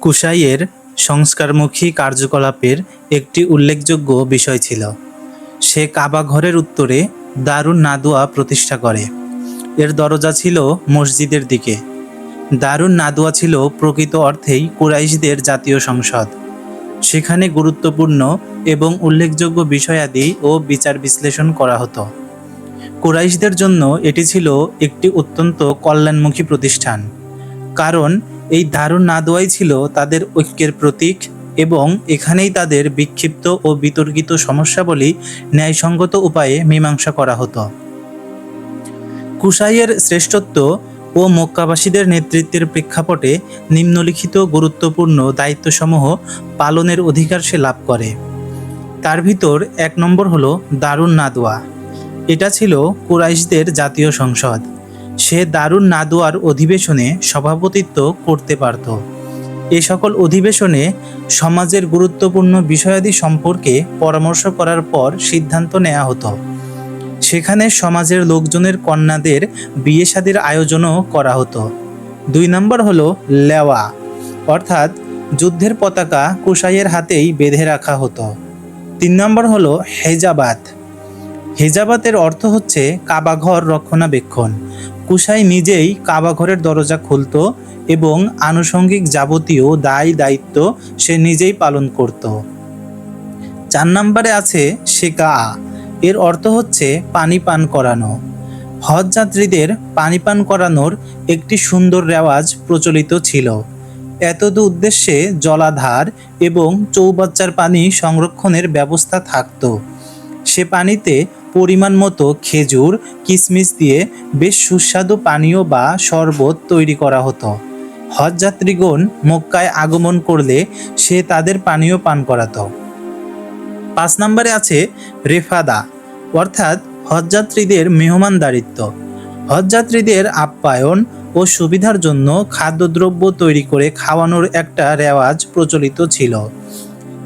কুশাইয়ের সংস্কারমুখী কার্যকলাপের একটি উল্লেখযোগ্য বিষয় ছিল। সে কাবা ঘরের উত্তরে দারুণ নাদুয়া প্রতিষ্ঠা করে। এর দরজা ছিল মসজিদের দিকে। দারুণ নাদুয়া ছিল প্রকৃত অর্থেই কুরাইশদের জাতীয় সংসদ। সেখানে গুরুত্বপূর্ণ এবং উল্লেখযোগ্য বিষয়াদি ও বিচার বিশ্লেষণ করা হতো। কুরাইশদের জন্য এটি ছিল একটি অত্যন্ত কল্যাণমুখী প্রতিষ্ঠান। কারণ এই দারুণ নাদোয়াই ছিল তাদের ঐক্যের প্রতীক এবং এখানেই তাদের বিক্ষিপ্ত ও বিতর্কিত সমস্যাবলী ন্যায়সঙ্গত উপায়ে মীমাংসা করা হতো। কুশাইয়ের শ্রেষ্ঠত্ব ও মক্কাবাসীদের নেতৃত্বের প্রেক্ষাপটে নিম্নলিখিত গুরুত্বপূর্ণ দায়িত্বসমূহ পালনের অধিকার সে লাভ করে। তার ভিতর এক নম্বর হলো দারুণ নাদোয়া এটা ছিল কুরাইশদের জাতীয় সংসদ। সে দারুণ নাদোয়ার অধিবেশনে সভাপতিত্ব করতে পারত। এ সকল অধিবেশনে সমাজের গুরুত্বপূর্ণ বিষয়াদি সম্পর্কে পরামর্শ করার পর সিদ্ধান্ত নেওয়া হতো। সেখানে সমাজের লোকজনের কন্যাদের বিয়ে শাদির আয়োজনও করা হতো। দুই নম্বর হলো লেওয়া, অর্থাৎ যুদ্ধের পতাকা কুশাইয়ের হাতেই বেঁধে রাখা হতো। তিন নম্বর হলো হেজাবাত, হেজাবাতের অর্থ হচ্ছে কাবাঘর রক্ষণাবেক্ষণ কুশাই নিজেই কাবাঘরের দরজা খুলত এবং আনুষঙ্গিক যাবতীয় দায় দায়িত্ব সে নিজেই পালন করত। চার নম্বরে আছে শেকা। এর অর্থ হচ্ছে পানি পান করানো। হজ যাত্রীদের পানি পান করানোর একটি সুন্দর রেওয়াজ প্রচলিত ছিল। এতদ উদ্দেশ্যে জলাধার এবং চৌবাচ্চার পানি সংরক্ষণের ব্যবস্থা থাকত। সে পানিতে পরিমাণ মতো খেজুর কিশমিশ দিয়ে বেশ সুস্বাদু পানীয় বা শরবত তৈরি করা হতো। হজ যাত্রীগণ মক্কায় আগমন করলে সে তাদের পানীয় পান করাতো। পাঁচ নম্বরে আছে রেফাদা, অর্থাৎ হজযাত্রীদের মেহমানদারিত্ব হজযাত্রীদের আপ্যায়ন ও সুবিধার জন্য খাদ্যদ্রব্য তৈরি করে খাওয়ানোর একটা রেওয়াজ প্রচলিত ছিল।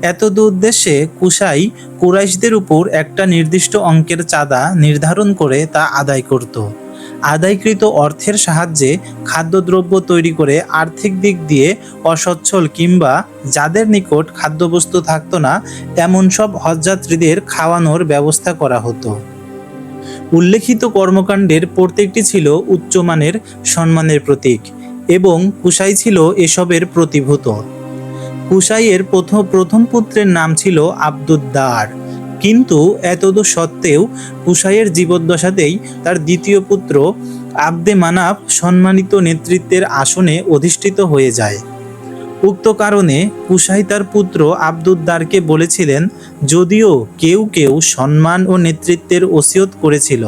এতদ উদ্দেশ্যে কুশাই কুরাইশদের উপর একটা নির্দিষ্ট অঙ্কের চাঁদা নির্ধারণ করে তা আদায় করত। আদায়কৃত অর্থের সাহায্যে খাদ্যদ্রব্য তৈরি করে আর্থিক দিক দিয়ে অসচ্ছল কিংবা যাদের নিকট খাদ্যবস্তু থাকতো না, এমন সব হজযাত্রীদের খাওয়ানোর ব্যবস্থা করা হতো। উল্লেখিত কর্মকাণ্ডের প্রত্যেকটি ছিল উচ্চমানের সম্মানের প্রতীক এবং কুশাই ছিল এসবের প্রতিভূত। কুশাইয়ের প্রথম প্রথম পুত্রের নাম ছিল আব্দুদ্দার। কিন্তু এতদ সত্ত্বেও কুশাইয়ের জীবদ্দশাতেই তার দ্বিতীয় পুত্র আব্দে মানাফ সম্মানিত নেতৃত্বের আসনে অধিষ্ঠিত হয়ে যায়। উক্ত কারণে কুশাই তার পুত্র আব্দুদ্দারকে বলেছিলেন, যদিও কেউ কেউ সম্মান ও নেতৃত্বের ওসিয়ত করেছিল।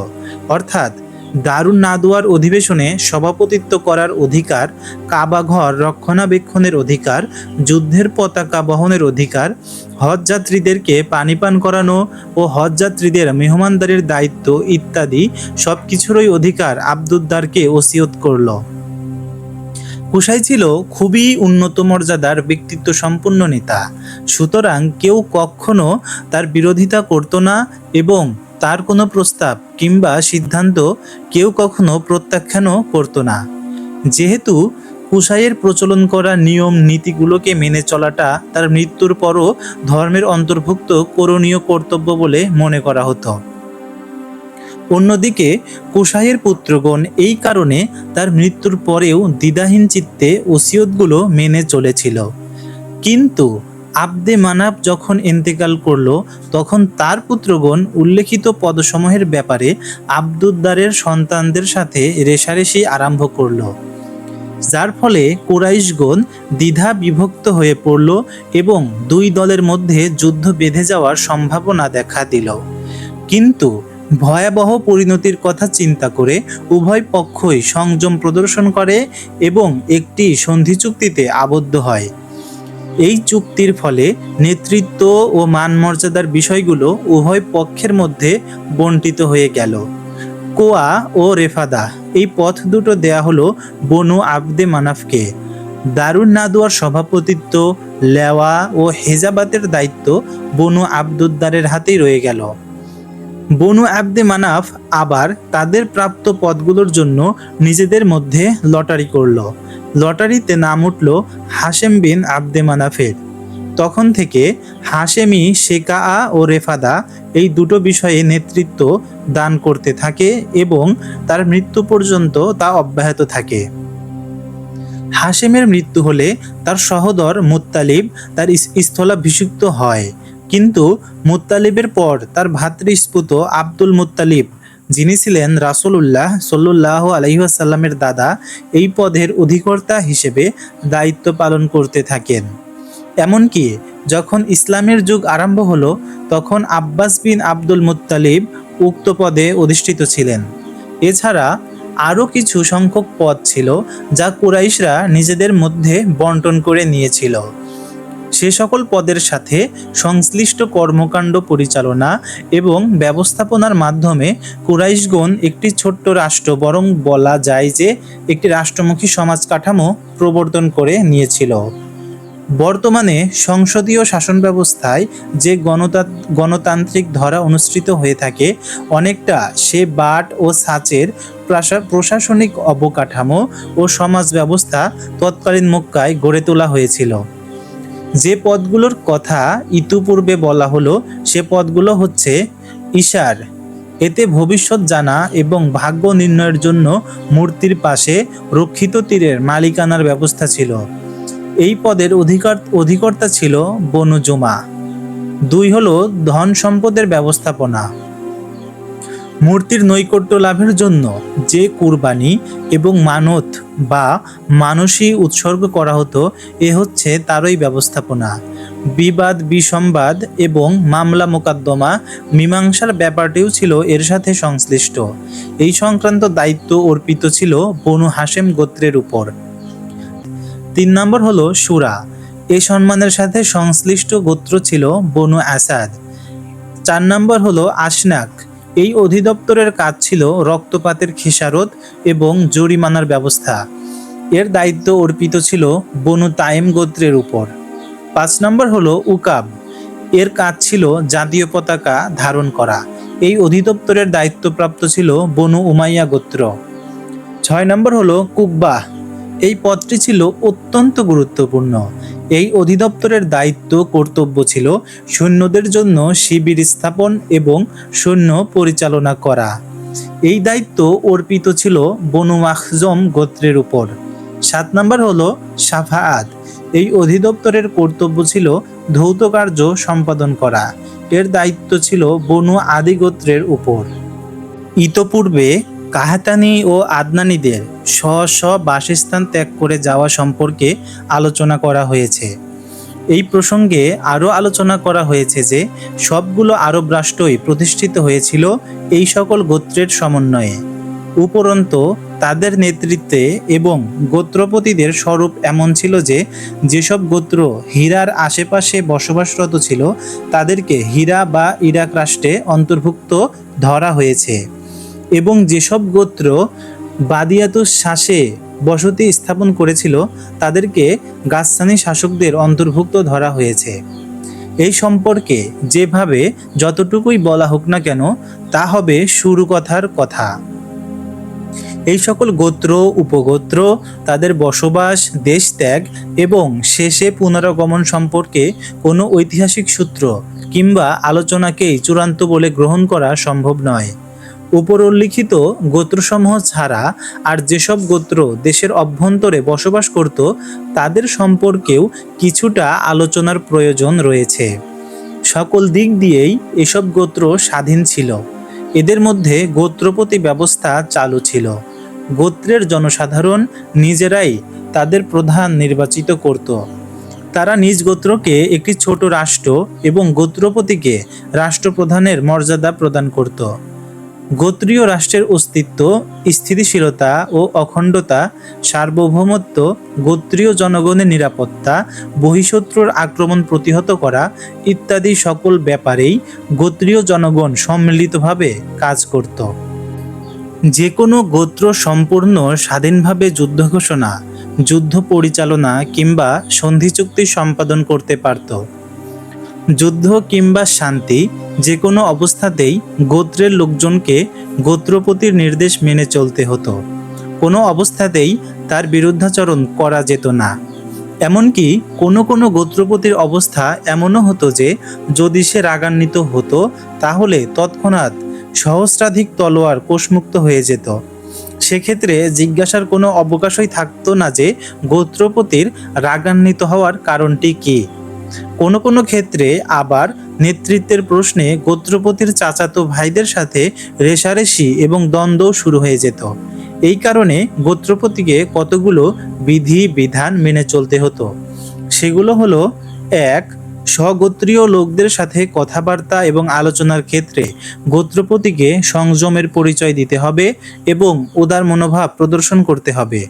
অর্থাৎ দারুণ নাদুয়ার অধিবেশনে সভাপতিত্ব করার অধিকার কাবাঘর রক্ষণাবেক্ষণের অধিকার, যুদ্ধের পতাকা বহনের অধিকার হজযাত্রীদেরকে পানি পান করানো ও হজযাত্রীদের মেহমানদারির দায়িত্ব ইত্যাদি সব কিছুরই অধিকার আব্দুদ্দারকে ওসিয়ত করল। কুশাই ছিল খুবই উন্নত মর্যাদার ব্যক্তিত্ব সম্পন্ন নেতা। সুতরাং কেউ কখনো তার বিরোধিতা করত না এবং তার কোনো প্রস্তাব কিংবা সিদ্ধান্ত কেউ কখনো প্রত্যাখ্যানও করত না। যেহেতু কুশাইয়ের প্রচলন করা নিয়ম নীতিগুলোকে মেনে চলাটা তার মৃত্যুর পরও ধর্মের অন্তর্ভুক্ত করণীয় কর্তব্য বলে মনে করা হতো। অন্যদিকে কুশাইয়ের পুত্রগণ এই কারণে তার মৃত্যুর পরেও দ্বিধাহীন চিত্তে ওসিয়তগুলো মেনে চলেছিল। কিন্তু আব্দে মানাব যখন ইন্তেকাল করল, তখন তার পুত্রগণ উল্লেখিত পদসমূহের ব্যাপারে আব্দুদ্দারের সন্তানদের সাথে রেশারেশি আরম্ভ করল। যার ফলে কুরাইশগণ দ্বিধা বিভক্ত হয়ে পড়ল এবং দুই দলের মধ্যে যুদ্ধ বেঁধে যাওয়ার সম্ভাবনা দেখা দিল। কিন্তু ভয়াবহ পরিণতির কথা চিন্তা করে উভয় পক্ষই সংযম প্রদর্শন করে এবং একটি সন্ধি চুক্তিতে আবদ্ধ হয়। এই চুক্তির ফলে নেতৃত্ব ও মানমর্যাদার বিষয়গুলো উভয় পক্ষের মধ্যে বন্টিত হয়ে গেল। কোয়া ও রেফাদা, এই পথ দুটো দেয়া হলো বনু আবদে মানাফকে। দারুণ নাদুয়ার সভাপতিত্ব, লেওয়া ও হেজাবাতের দায়িত্ব বনু আবদুদ্দারের হাতেই রয়ে গেল। বনু আব্দে মানাফ আবার তাদের প্রাপ্ত পদগুলোর জন্য নিজেদের মধ্যে লটারি করল। লটারিতে নাম উঠল হাশেম বিন আব্দে মানাফের। তখন থেকে হাশেমি শেকা ও রেফাদা এই দুটো বিষয়ে নেতৃত্ব দান করতে থাকে এবং তার মৃত্যু পর্যন্ত তা অব্যাহত থাকে। হাশেমের মৃত্যু হলে তার সহোদর মুত্তালিব তার স্থলাভিষিক্ত হয়। কিন্তু মুত্তালিবের পর তার ভাতৃস্পুত আব্দুল মুত্তালিব, যিনি ছিলেন রাসূলুল্লাহ সল্লুল্লাহ আলহিহাসাল্লামের দাদা, এই পদের অধিকর্তা হিসেবে দায়িত্ব পালন করতে থাকেন। এমনকি যখন ইসলামের যুগ আরম্ভ হলো, তখন আব্বাস বিন আব্দুল মুত্তালিব উক্ত পদে অধিষ্ঠিত ছিলেন। এছাড়া আরও কিছু সংখ্যক পদ ছিল যা কুরাইশরা নিজেদের মধ্যে বন্টন করে নিয়েছিল। সে সকল পদের সাথে সংশ্লিষ্ট কর্মকাণ্ড পরিচালনা এবং ব্যবস্থাপনার মাধ্যমে কুরাইশগণ একটি ছোট্ট রাষ্ট্র, বরং বলা যায় যে একটি রাষ্ট্রমুখী সমাজ কাঠামো প্রবর্তন করে নিয়েছিল। বর্তমানে সংসদীয় শাসন ব্যবস্থায় যে গণতা- গণতান্ত্রিক ধরা অনুসৃত হয়ে থাকে, অনেকটা সে বাট ও সাচের প্রাশা- প্রশাসনিক অবকাঠামো ও সমাজ ব্যবস্থা তৎকালীন মক্কায় গড়ে তোলা হয়েছিল। যে পদগুলোর কথা ইতিপূর্বে বলা হলো, সে পদগুলো হচ্ছে ইশার এতে ভবিষ্যৎ জানা এবং ভাগ্য নির্ণয়ের জন্য মূর্তির পাশে রক্ষিত তীরের মালিকানার ব্যবস্থা ছিল। এই পদের অধিকার অধিকর্তা ছিল বনু জুমা। দুই হলো ধন সম্পদের ব্যবস্থাপনা। মূর্তির নৈকট্য লাভের জন্য যে কুরবানি এবং মানত বা মানসী উৎসর্গ করা হতো, এ হচ্ছে তারই ব্যবস্থাপনা। বিবাদ বিসংবাদ এবং মামলা মোকদ্দমা মীমাংসার ব্যাপারটিও ছিল এর সাথে সংশ্লিষ্ট। এই সংক্রান্ত দায়িত্ব অর্পিত ছিল বনু হাসেম গোত্রের উপর। তিন নম্বর হলো সুরা। এই সম্মানের সাথে সংশ্লিষ্ট গোত্র ছিল বনু আসাদ। চার নম্বর হলো আশনাক। এই অধিদপ্তরের কাজ ছিল রক্তপাতের খেসারত এবং জরিমানার ব্যবস্থা। এর দায়িত্ব অর্পিত ছিল বনু তাইম গোত্রের উপর। পাঁচ নম্বর হলো উকাব। এর কাজ ছিল জাতীয় পতাকা ধারণ করা। এই অধিদপ্তরের দায়িত্বপ্রাপ্ত ছিল বনু উমাইয়া গোত্র। ছয় নম্বর হলো কুকবাহ। এই পদটি ছিল অত্যন্ত গুরুত্বপূর্ণ। এই অধিদপ্তরের দায়িত্ব, কর্তব্য ছিল সৈন্যদের জন্য শিবির স্থাপন এবং সৈন্য পরিচালনা করা। এই দায়িত্ব অর্পিত ছিল বনু মাখজম গোত্রের উপর। সাত নম্বর হলো সাফাআত। এই অধিদপ্তরের কর্তব্য ছিল ধৌত কার্য সম্পাদন করা। এর দায়িত্ব ছিল বনু আদি গোত্রের উপর। ইতপূর্বে কাহাতানি ও আদনানিদের স্ব স্ব বাসস্থান ত্যাগ করে যাওয়া সম্পর্কে আলোচনা করা হয়েছে। এই প্রসঙ্গে আরও আলোচনা করা হয়েছে যে, সবগুলো আরব রাষ্ট্রই প্রতিষ্ঠিত হয়েছিল এই সকল গোত্রের সমন্বয়ে। উপরন্ত, তাদের নেতৃত্বে এবং গোত্রপতিদের স্বরূপ এমন ছিল যে, যেসব গোত্র হীরার আশেপাশে বসবাসরত ছিল, তাদেরকে হীরা বা ইরাক রাষ্ট্রে অন্তর্ভুক্ত ধরা হয়েছে। এবং যেসব গোত্র বাদিয়াতুস শ্বাসে বসতি স্থাপন করেছিল, তাদেরকে গাছসানি শাসকদের অন্তর্ভুক্ত ধরা হয়েছে। এই সম্পর্কে যেভাবে যতটুকুই বলা হোক না কেন, তা হবে শুরু কথার কথা। এই সকল গোত্র, উপগোত্র, তাদের বসবাস দেশ ত্যাগ এবং শেষে পুনরাগমন সম্পর্কে কোনো ঐতিহাসিক সূত্র কিংবা আলোচনাকেই চূড়ান্ত বলে গ্রহণ করা সম্ভব নয়। উপর উল্লিখিত গোত্রসমূহ ছাড়া আর যেসব গোত্র দেশের অভ্যন্তরে বসবাস করত, তাদের সম্পর্কেও কিছুটা আলোচনার প্রয়োজন রয়েছে। সকল দিক দিয়েই এসব গোত্র স্বাধীন ছিল। এদের মধ্যে গোত্রপতি ব্যবস্থা চালু ছিল। গোত্রের জনসাধারণ নিজেরাই তাদের প্রধান নির্বাচিত করত। তারা নিজ গোত্রকে একটি ছোট রাষ্ট্র এবং গোত্রপতিকে রাষ্ট্রপ্রধানের মর্যাদা প্রদান করত। গোত্রীয় রাষ্ট্রের অস্তিত্ব, স্থিতিশীলতা ও অখণ্ডতা, সার্বভৌমত্ব, গোত্রীয় জনগণের নিরাপত্তা, বহিঃশত্রুর আক্রমণ প্রতিহত করা ইত্যাদি সকল ব্যাপারেই গোত্রীয় জনগণ সম্মিলিতভাবে কাজ করত। যে কোনো গোত্র সম্পূর্ণ স্বাধীনভাবে যুদ্ধ ঘোষণা, যুদ্ধ পরিচালনা কিংবা সন্ধি চুক্তি সম্পাদন করতে পারত। যুদ্ধ কিংবা শান্তি যে কোনো অবস্থাতেই গোত্রের লোকজনকে গোত্রপতির নির্দেশ মেনে চলতে হতো। কোনো অবস্থাতেই তার বিরুদ্ধাচরণ করা যেত না। এমনকি কোনো কোনো গোত্রপতির অবস্থা এমনও হতো যে, যদি সে রাগান্বিত হতো, তাহলে তৎক্ষণাৎ সহস্রাধিক তলোয়ার কোষমুক্ত হয়ে যেত। সেক্ষেত্রে জিজ্ঞাসার কোনো অবকাশই থাকতো না যে, গোত্রপতির রাগান্বিত হওয়ার কারণটি কী। কোনো কোনো ক্ষেত্রে আবার নেতৃত্বের প্রশ্নে গোত্রপতির চাচাতো ভাইদের সাথে রেশারেশি এবং দ্বন্দ্ব শুরু হয়ে যেত। এই কারণে গোত্রপতিকে কতগুলো বিধি, বিধান মেনে চলতে হতো। সেগুলো হলো, এক স্বগোত্রীয় লোকদের সাথে কথাবার্তা এবং আলোচনার ক্ষেত্রে গোত্রপতিকে সংযমের পরিচয় দিতে হবে এবং উদার মনোভাব প্রদর্শন করতে হবে।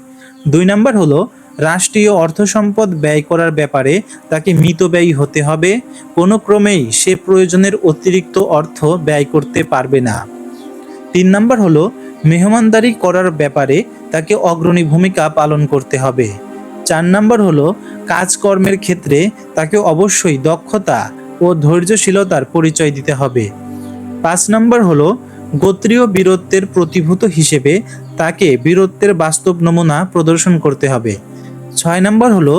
দুই নম্বর হলো রাষ্ট্রীয় অর্থ সম্পদ ব্যয় করার ব্যাপারে তাকে মিতব্যয়ী হতে হবে। কোনো ক্রমেই সে প্রয়োজনের অতিরিক্ত অর্থ ব্যয় করতে পারবে না। তিন নম্বর হলো, মেহমানদারি করার ব্যাপারে তাকে অগ্রণী ভূমিকা পালন করতে হবে। চার নম্বর হলো, কাজকর্মের ক্ষেত্রে তাকে অবশ্যই দক্ষতা ও ধৈর্যশীলতার পরিচয় দিতে হবে। পাঁচ নম্বর হলো, গোত্রীয় বীরত্বের প্রতিভূত হিসেবে তাকে বীরত্বের বাস্তব নমুনা প্রদর্শন করতে হবে। ছয় নম্বর হলো,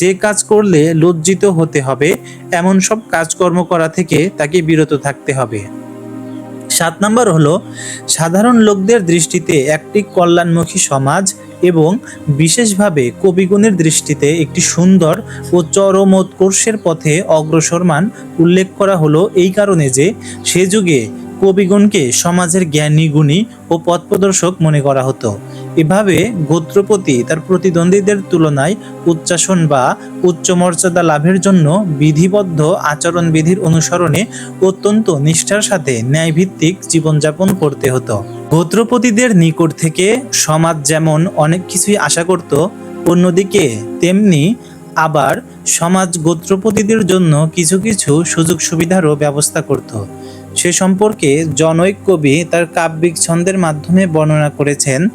যে কাজ করলে লজ্জিত হতে হবে, এমন সব কাজকর্ম করা থেকে তাকে বিরত থাকতে হবে। সাত নম্বর হলো, সাধারণ লোকদের দৃষ্টিতে একটি কল্যাণমুখী সমাজ এবং বিশেষভাবে কবিগুণের দৃষ্টিতে একটি সুন্দর ও চরমোৎকর্ষের পথে অগ্রসরমান উল্লেখ করা হলো এই কারণে যে সে যুগে কবিগণকে সমাজের জ্ঞানী, গুণী ও পথপ্রদর্শক মনে করা হতো। এভাবে গোত্রপতি তার প্রতিদ্বন্দ্বীদের তুলনায় উচ্চাসন বা উচ্চ মর্যাদা লাভের জন্য বিধিবদ্ধ আচরণবিধির অনুসরণে অত্যন্ত নিষ্ঠার সাথে ন্যায়ভিত্তিক জীবনযাপন করতে হতো। গোত্রপতিদের নিকট থেকে সমাজ যেমন অনেক কিছুই আশা করত, অন্যদিকে তেমনি আবার সমাজ গোত্রপতিদের জন্য কিছু কিছু সুযোগ সুবিধারও ব্যবস্থা করত। সে সম্পর্কে জনৈক কবি তার কাব্যিক ছন্দের মাধ্যমে বর্ণনা করেছেন,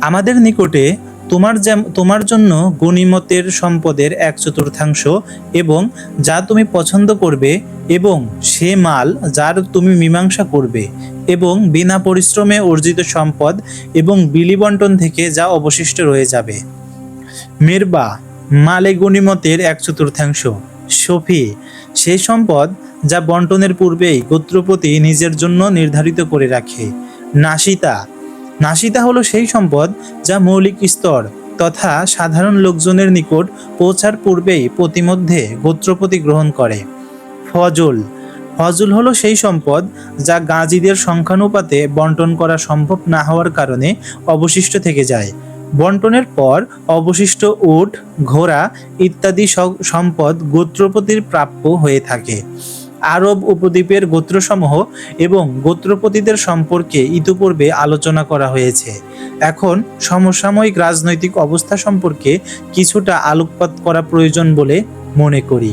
আমাদের নিকটে তোমার তোমার জন্য গণিমতের সম্পদের এক চতুর্থাংশ এবং যা তুমি পছন্দ করবে এবং সে মাল যার তুমি মীমাংসা করবে এবং বিনা পরিশ্রমে অর্জিত সম্পদ এবং বিলি বন্টন থেকে যা অবশিষ্ট রয়ে যাবে। মেরবা, মালে গণিমতের এক চতুর্থাংশ। সফি সেই সম্পদ যা বন্টনের পূর্বেই গোত্রপতি নিজের জন্য নির্ধারিত করে রাখে। নাসিতা। নাসিতা হলো সেই সম্পদ যা মৌলিক স্তর তথা সাধারণ লোকজনের নিকট পৌঁছার পূর্বেই প্রতিমধ্যে গোত্রপতি গ্রহণ করে। ফজল। ফজল হলো সেই সম্পদ যা গাজীদের সংখ্যানুপাতে বন্টন করা সম্ভব না হওয়ার কারণে অবশিষ্ট থেকে যায়। বন্টনের পর অবশিষ্ট উট, ঘোড়া ইত্যাদি সম্পদ গোত্রপতির প্রাপ্য হয়ে থাকে। আরব উপদ্বীপের গোত্রসমূহ এবং গোত্রপতিদের সম্পর্কে ইতিপূর্বে আলোচনা করা হয়েছে। এখন সমসাময়িক রাজনৈতিক অবস্থা সম্পর্কে কিছুটা আলোকপাত করা প্রয়োজন বলে মনে করি।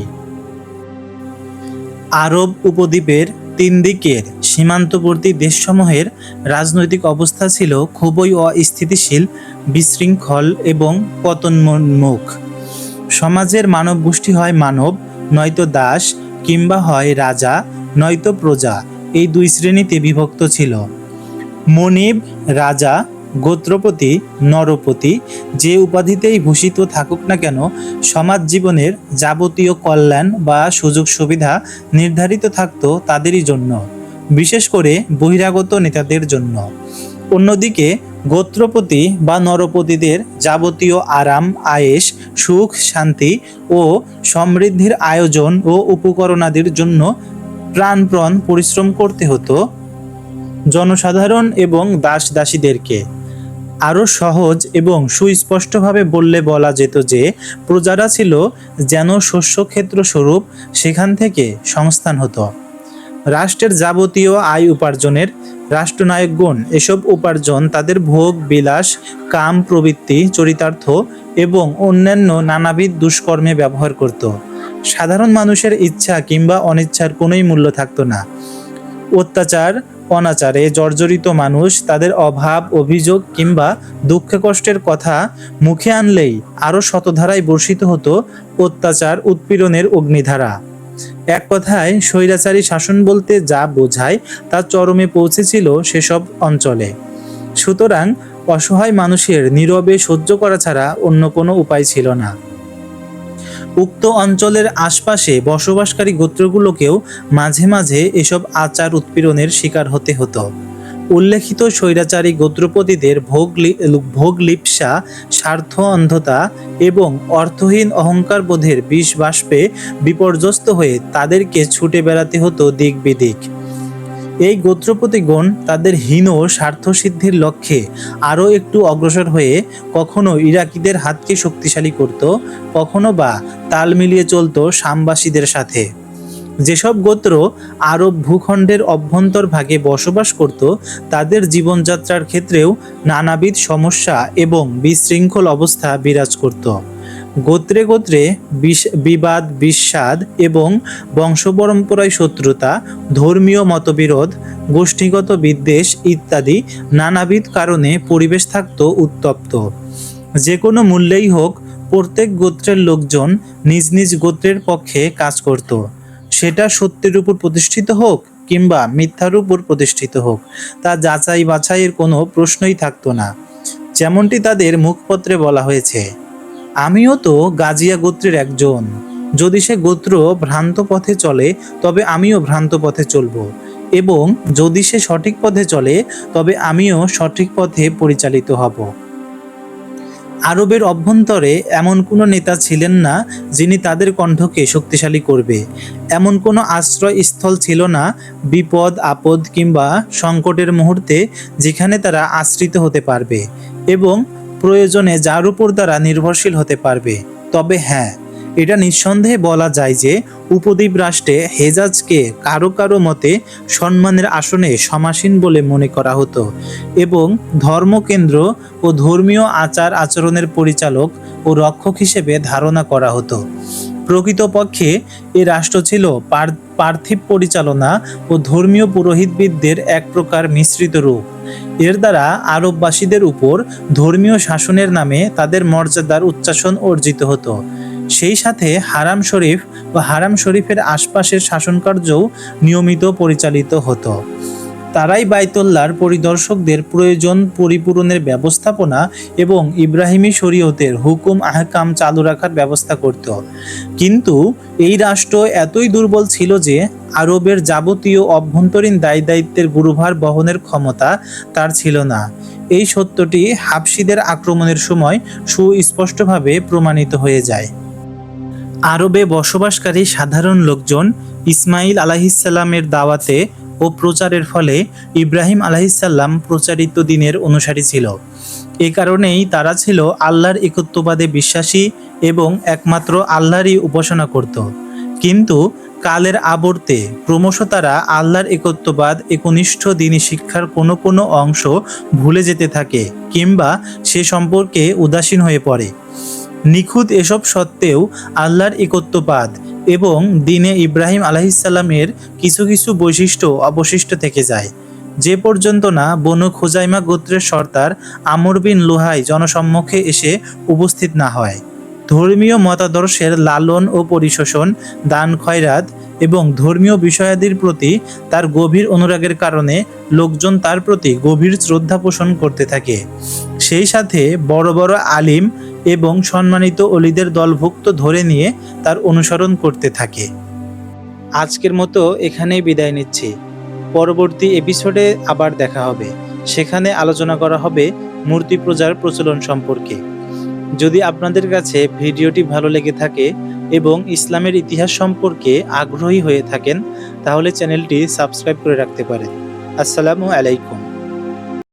আরব উপদ্বীপের তিন দিকের সীমান্তবর্তী দেশসমূহের রাজনৈতিক অবস্থা ছিল খুবই অস্থিতিশীল, বিশৃঙ্খল এবং পতনমুখ। সমাজের মানব গোষ্ঠী হয় মানব, নয়তো দাস কিংবা হয় রাজা, নয়তো প্রজা, এই দুই শ্রেণীতে বিভক্ত ছিল। মনিব রাজা, গোত্রপতি, নরপতি, যে উপাধিতেই ভূষিত থাকুক না কেন, সমাজ জীবনের যাবতীয় কল্যাণ বা সুযোগ সুবিধা নির্ধারিত থাকত তাদেরই জন্য, বিশেষ করে বহিরাগত নেতাদের জন্য। অন্যদিকে গোত্রপতি বা নরপতিদের যাবতীয় আরাম, আয়েশ, সুখ, শান্তি ও সমৃদ্ধির আয়োজন ও উপকরণাদির জন্য প্রাণপ্রণ পরিশ্রম করতে হতো জনসাধারণ এবং দাস দাসীদেরকে আরও সহজ এবং সুস্পষ্টভাবে বললে বলা যেত যে, প্রজারা ছিল যেন শস্যক্ষেত্র স্বরূপ সেখান থেকে সংস্থান হতো। রাষ্ট্রের যাবতীয় আয় উপার্জনের রাষ্ট্রনায়কগণ এসব উপার্জন তাদের ভোগ, বিলাস, কাম, প্রবৃত্তি, চরিতার্থ এবং অন্যান্য নানাবিধ দুষ্কর্মে ব্যবহার করত। সাধারণ মানুষের ইচ্ছা কিংবা অনিচ্ছার কোনোই মূল্য থাকতো না। অত্যাচার, অনাচারে জর্জরিত মানুষ তাদের অভাব, অভিযোগ কিংবা দুঃখ কষ্টের কথা মুখে আনলেই আরও শতধারায় বর্ষিত হতো অত্যাচার, উৎপীড়নের অগ্নিধারা। এক কথায় স্বৈরাচারী শাসন বলতে যা বোঝায় তা চরমে পৌঁছেছিল সেসব অঞ্চলে। সুতরাং অসহায় মানুষের নীরবে সহ্য করা ছাড়া অন্য কোনো উপায় ছিল না। উক্ত অঞ্চলের আশপাশে বসবাসকারী গোত্রগুলোকেও মাঝে মাঝে এসব আচার উৎপীড়নের শিকার হতে হতো। উল্লেখিত স্বৈরাচারী গোত্রপতিদের ভোগ ভোগ লিপ্সা স্বার্থ অন্ধতা এবং অর্থহীন অহংকার বোধের বিষ বাষ্পে বিপর্যস্ত হয়ে তাদেরকে ছুটে বেড়াতে হতো দিক বিদিক। এই গোত্রপতিগণ তাদের হীন স্বার্থসিদ্ধির লক্ষ্যে আরও একটু অগ্রসর হয়ে কখনো ইরাকিদের হাতকে শক্তিশালী করত, কখনো বা তাল মিলিয়ে চলত সামবাসীদের সাথে। যেসব গোত্র আরব ভূখণ্ডের অভ্যন্তর ভাগে বসবাস করত, তাদের জীবনযাত্রার ক্ষেত্রেও নানাবিধ সমস্যা এবং বিশৃঙ্খল অবস্থা বিরাজ করত। গোত্রে গোত্রে বিবাদ, বিস্বাদ এবং বংশপরম্পরায় শত্রুতা, ধর্মীয় মতবিরোধ, গোষ্ঠীগত বিদ্বেষ ইত্যাদি নানাবিধ কারণে পরিবেশ থাকত উত্তপ্ত। যে কোনো মূল্যেই হোক, প্রত্যেক গোত্রের লোকজন নিজ নিজ গোত্রের পক্ষে কাজ করত। সেটা সত্যের উপর প্রতিষ্ঠিত হোক কিংবা মিথ্যার উপর প্রতিষ্ঠিত হোক, তা যাচাই বাছাইয়ের কোনো প্রশ্নই থাকতো না। যেমনটি তাদের মুখপত্রে বলা হয়েছে, আমিও তো গাজিয়া গোত্রের একজন। যদি সে গোত্র ভ্রান্ত পথে চলে, তবে আমিও ভ্রান্ত পথে চলব। এবং যদি সে সঠিক পথে চলে, তবে আমিও সঠিক পথে পরিচালিত হব। আরবের অভ্যন্তরে এমন কোনো নেতা ছিলেন না যিনি তাদের কণ্ঠকে শক্তিশালী করবে। এমন কোনো আশ্রয়স্থল ছিল না, বিপদ, আপদ কিংবা সংকটের মুহূর্তে যেখানে তারা আশ্রিত হতে পারবে এবং প্রয়োজনে যার উপর তারা নির্ভরশীল হতে পারবে। তবে হ্যাঁ এটা নিঃসন্দেহে বলা যায় যে উপদ্বীপ রাষ্ট্রে হেজাজকে কারও কারও মতে সম্মানের আসনে সমাসীন বলে মনে করা হতো এবং ধর্মকেন্দ্র ও ধর্মীয় আচার আচরণের পরিচালক ও রক্ষক হিসেবে ধারণা করা হতো। প্রকৃতপক্ষে এ রাষ্ট্র ছিল পার্থিব পরিচালনা ও ধর্মীয় পুরোহিতবিদদের এক প্রকার মিশ্রিত রূপ। এর দ্বারা আরববাসীদের উপর ধর্মীয় শাসনের নামে তাদের মর্যাদার উচ্চাসন অর্জিত হতো। সেই সাথে হারাম শরীফ ও হারাম শরীফের আশপাশের শাসনকার্যও নিয়মিত পরিচালিত হতো। তারাই বাইতুল্লাহর পরিদর্শকদের প্রয়োজন পরিপূরণের ব্যবস্থাপনা এবং ইব্রাহিমী শরীয়তের হুকুম আহকাম চালু রাখার ব্যবস্থা করত। কিন্তু এই রাষ্ট্র এতই দুর্বল ছিল যে আরবের যাবতীয় অভ্যন্তরীণ দায় দায়িত্বের গুরুভার বহনের ক্ষমতা তার ছিল না। এই সত্যটি হাফসিদের আক্রমণের সময় সুস্পষ্টভাবে প্রমাণিত হয়ে যায়। আরবে বসবাসকারী সাধারণ লোকজন ইসমাইল আলাহিসাল্লামের দাওয়াতে ও প্রচারের ফলে ইব্রাহিম আলাহিসাল্লাম প্রচারিত দিনের অনুসারী ছিল। এ কারণেই তারা ছিল আল্লাহর একত্ববাদে বিশ্বাসী এবং একমাত্র আল্লাহরই উপাসনা করত। কিন্তু কালের আবর্তে ক্রমশ তারা আল্লাহর একত্ববাদ, একনিষ্ঠ দিনী শিক্ষার কোনো কোনো অংশ ভুলে যেতে থাকে কিংবা সে সম্পর্কে উদাসীন হয়ে পড়ে। নিখুঁত এসব সত্ত্বেও আল্লাহর একত্ববাদ এবং দিনে ইব্রাহিম আলাহিসাল্লামের কিছু কিছু বৈশিষ্ট্য অবশিষ্ট থেকে যায়। যে পর্যন্ত না বনু খোজাইমা গোত্রের সর্দার আমর বিন লোহাই জনসম্মুখে এসে উপস্থিত না হয়। ধর্মীয় মতাদর্শের লালন ও পরিশোষণ, দান খয়রাত এবং ধর্মীয় বিষয়াদির প্রতি তার গভীর অনুরাগের কারণে লোকজন তার প্রতি গভীর শ্রদ্ধা পোষণ করতে থাকে। সেই সাথে বড় বড় আলিম এবং সম্মানিত অলিদের দলভুক্ত ধরে নিয়ে তার অনুসরণ করতে থাকে। আজকের মতো এখানেই বিদায় নিচ্ছি। পরবর্তী এপিসোডে আবার দেখা হবে। সেখানে আলোচনা করা হবে মূর্তি পূজার প্রচলন সম্পর্কে। যদি আপনাদের কাছে ভিডিওটি ভালো লেগে থাকে এবং ইসলামের ইতিহাস সম্পর্কে আগ্রহী হয়ে থাকেন, তাহলে চ্যানেলটি সাবস্ক্রাইব করে রাখতে পারেন। আসসালামু আলাইকুম।